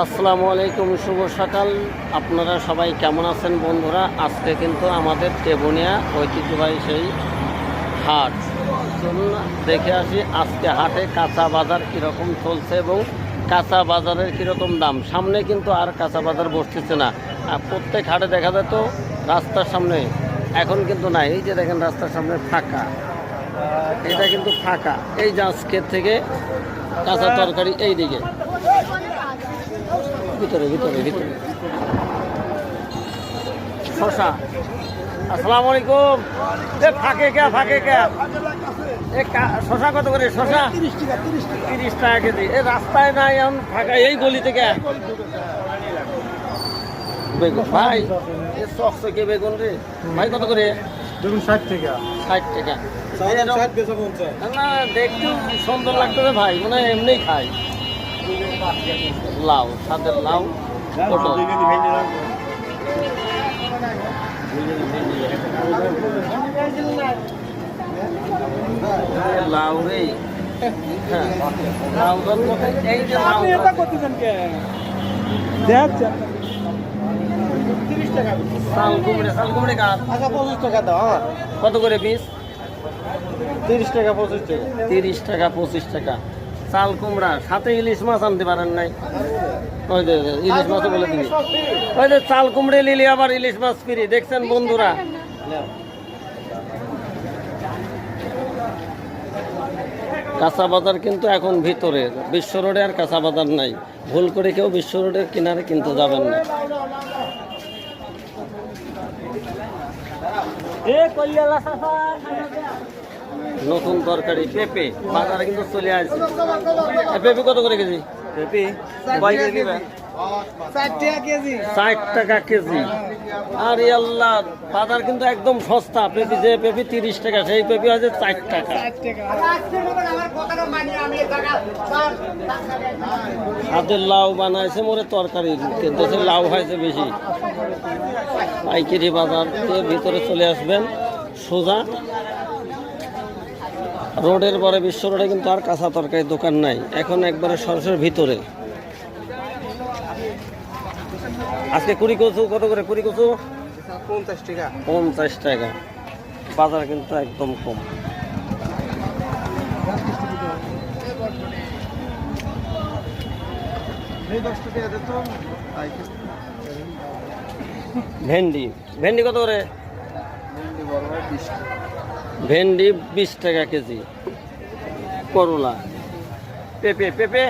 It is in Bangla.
আসসালামু আলাইকুম, শুভ সকাল। আপনারা সবাই কেমন আছেন বন্ধুরা? আজকে কিন্তু আমাদের টেবুনিয়া ঐতিহ্যবাহী সেই হাট। চলুন দেখে আসি আজকে হাটে কাঁচা বাজার কীরকম চলছে এবং কাঁচা বাজারের কীরকম দাম। সামনে কিন্তু আর কাঁচা বাজার বসতেছে না। আর প্রত্যেক হাটে দেখা যেত রাস্তার সামনে এখন কিন্তু না এই যে দেখেন রাস্তার সামনে ফাঁকা। এটা কিন্তু ফাঁকা। এই যে আজকের থেকে কাঁচা তরকারি এই দিকে ভিতরে ভিতরে ভিতরে। শশা আসসালামু আলাইকুম। এ ফাঁকে কে ফাঁকে কে? এ শশা কত করে? শশা? তিরিশ টাকা কেজি। এ রাস্তায় নাই এখন ফাঁকা এই গলি থেকে? বেগুন। ভাই এ চকচকে বেগুন রে? ভাই কত করে? দেখুন ষাট থেকে ষাট টাকা। না দেখতে সুন্দর লাগতেছে ভাই মনে হয় এমনি খাই। লাউ সাদের লাউ পটল। লাউ রে। হ্যাঁ লাউ এই যে আচ্ছা পঁচিশ টাকা দাও কত করে পিস? তিরিশ টাকা পঁচিশ টাকা। তিরিশ টাকা পঁচিশ টাকা। চাল কুমড়া, সাথে ইলিশ মাছ আনতে পারেন নাই। ওই যে ইলিশ মাছও বলে দিবি। ওই যে, চাল কুমড়ে নিলি আবার ইলিশ মাছ ফিরি। দেখছেন বন্ধুরা? কাঁচা বাজার কিন্তু এখন ভিতরে। বিশ্ব রোডে আর কাঁচা বাজার নাই। ভুল করে কেউ বিশ্ব রোডের কিনারে কিন্তু যাবেন না। নতুন তরকারি পেঁপে। বাজারে কিন্তু চলে আসছে। পেঁপে কত করে কেজি? পেঁপি কয় কেজি ষাট টাকা কেজি। আরে আল্লাহ বাজার কিন্তু একদম সস্তা। পেঁপি যে পেঁপি তিরিশ টাকা সেই পেঁপি আছে চার টাকা। হাতের লাউ বানাইছে মোরে তরকারি কিন্তু লাউ হয়েছে বেশি। পাইকারি বাজার দিয়ে ভিতরে চলে আসবেন সোজা। রোডের পরে বিশ্ব রোডে কিন্তু আর কাঁচা তরকারি দোকান নাই। এখন একবারে সরাসরি ভিতরে। আজকে কুড়ি কচু কত করে কুড়ি কচু? পঞ্চাশ টাকা। পঞ্চাশ টাকা। বাজার কিন্তু একদম কম। টাকা ভেন্ডি। ভেন্ডি কত করে? ভেন্ডি বিশ টাকা কেজি করলা। পেঁপে পেঁপে।